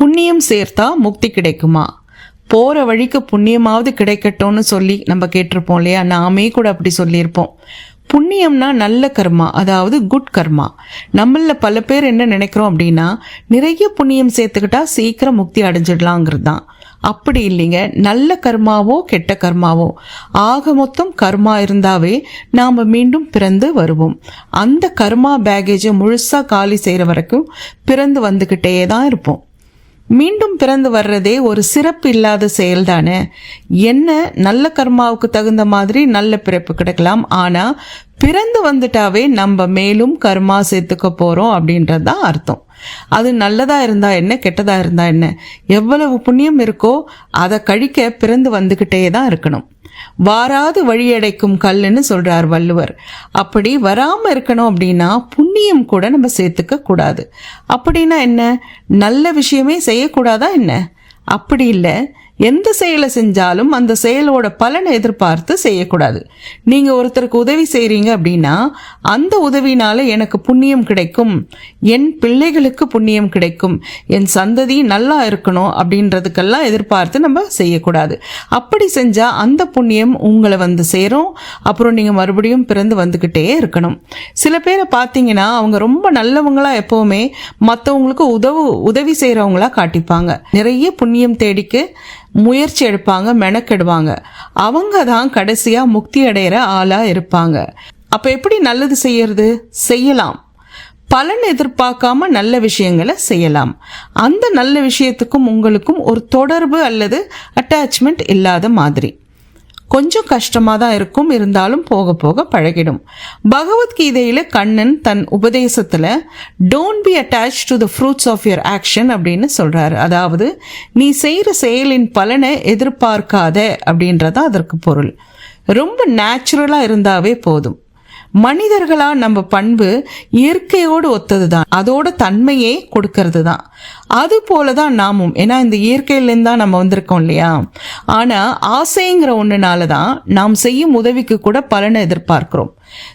புண்ணியம் சேர்த்தா முக்தி கிடைக்குமா? போகிற வழிக்கு புண்ணியமாவது கிடைக்கட்டும்னு சொல்லி நம்ம கேட்டிருப்போம் இல்லையா? நாமே கூட அப்படி சொல்லியிருப்போம். புண்ணியம்னா நல்ல கர்மா அதாவது குட் கர்மா. நம்மள பல பேர் என்ன நினைக்கிறோம் அப்படின்னா நிறைய புண்ணியம் சேர்த்துக்கிட்டா சீக்கிரம் முக்தி அடைஞ்சிடலாங்கிறது தான் அப்படி இல்லைங்க. நல்ல கர்மாவோ கெட்ட கர்மாவோ. ஆக மொத்தம் கர்மா இருந்தாவே நாம் மீண்டும் பிறந்து வருவோம். அந்த கர்மா பேகேஜை முழுசாக காலி செய்கிற வரைக்கும் பிறந்து வந்துக்கிட்டே தான் இருப்போம். மீண்டும் பிறந்து வர்றதே ஒரு சிறப்பு இல்லாத செயல் தானே என்ன நல்ல கர்மாவுக்கு தகுந்த மாதிரி நல்ல பிறப்பு கிடைக்கலாம். ஆனால் பிறந்து வந்துட்டாவே நம்ம மேலும் கர்மா சேர்த்துக்க போகிறோம் அப்படின்றது தான் அர்த்தம். அது நல்லதா இருந்தா என்ன கெட்டதா இருந்தா என்ன? எவ்வளவு புண்ணியம் இருக்கோ அதை கழிக்க பிறந்து வந்துக்கிட்டே தான் இருக்கணும். வாராது வழியடைக்கும் கல்லுன்னு சொல்றார் வள்ளுவர். அப்படி வராம இருக்கணும் அப்படின்னா புண்ணியம் கூட நம்ம சேர்த்துக்க கூடாது. அப்படின்னா என்ன? நல்ல விஷயமே செய்யக்கூடாதா என்ன? அப்படி இல்லை. எந்த செயலை செஞ்சாலும் அந்த செயலோட பலனை எதிர்பார்த்து செய்யக்கூடாது. நீங்கள் ஒருத்தருக்கு உதவி செய்கிறீங்க அப்படின்னா அந்த உதவினால எனக்கு புண்ணியம் கிடைக்கும். என் பிள்ளைகளுக்கு புண்ணியம் கிடைக்கும். என் சந்ததி நல்லா இருக்கணும் அப்படின்றதுக்கெல்லாம் எதிர்பார்த்து நம்ம செய்யக்கூடாது. அப்படி செஞ்சால் அந்த புண்ணியம் உங்களை வந்து சேரும். அப்புறம் நீங்கள் மறுபடியும் பிறந்து வந்துக்கிட்டே இருக்கணும். சில பேரை பார்த்தீங்கன்னா அவங்க ரொம்ப நல்லவங்களாக எப்போவுமே மற்றவங்களுக்கு உதவு உதவி செய்கிறவங்களா காட்டிப்பாங்க. நிறைய புண்ணியம் தேடிக்கு முயற்சி எடுப்பாங்க மெனக்கெடுவாங்க. அவங்க தான் கடைசியாக முக்தி அடையிற ஆளாக இருப்பாங்க. அப்போ எப்படி நல்லது செய்யறது? செய்யலாம். பலன் எதிர்பார்க்காம நல்ல விஷயங்களை செய்யலாம். அந்த நல்ல விஷயத்துக்கும் உங்களுக்கும் ஒரு தொடர்பு அல்லது அட்டாச்மெண்ட் இல்லாத மாதிரி. கொஞ்சம் கஷ்டமாக தான் இருக்கும். இருந்தாலும் போக போக பழகிடும். பகவத்கீதையில் கண்ணன் தன் உபதேசத்தில் don't be attach to the fruits of your action அப்படின்னு சொல்கிறாரு அதாவது நீ செய்கிற செயலின் பலனை எதிர்பார்க்காத அப்படின்றதா அதற்கு பொருள். ரொம்ப நேச்சுரலாக இருந்தாவே போதும். மனிதர்களா நம்ம பண்பு இயற்கையோடு ஒத்தது தான் அதோட தன்மையே கொடுக்கறது தான் அது போல தான் நாமும். ஏன்னா இந்த இயற்கையிலேருந்து தான் நம்ம வந்திருக்கோம் இல்லையா? ஆனால் ஆசைங்கிற ஒன்றுனால தான் நாம் செய்யும் உதவிக்கு கூட பலனை எதிர்பார்க்கிறோம்.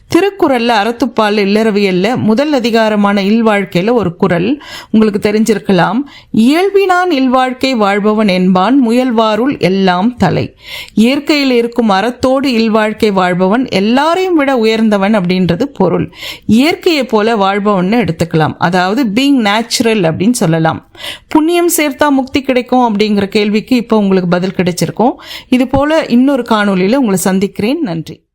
திருக்குறளில் அறத்துப்பால் இல்லறவியல்ல முதல் அதிகாரமான இல்வாழ்க்கையில் ஒரு குரல் உங்களுக்கு தெரிஞ்சிருக்கலாம். இயல்பினான் இல்வாழ்க்கை வாழ்பவன் என்பான் முயல்வாருள் எல்லாம் தலை. இயற்கையில் இருக்கும் அறத்தோடு இல்வாழ்க்கை வாழ்பவன் எல்லாரையும் விட உயர்ந்தவன் அப்படின்றது பொருள். இயற்கையை போல வாழ்பவன் எடுத்துக்கலாம். அதாவது பீங் நேச்சுரல் அப்படின்னு சொல்லலாம். புண்ணியம் சேர்த்தா முக்தி கிடைக்கும் அப்படிங்கிற கேள்விக்கு இப்போ உங்களுக்கு பதில் கிடைச்சிருக்கும். இது போல இன்னொரு காணொலியில் உங்களை சந்திக்கிறேன். நன்றி.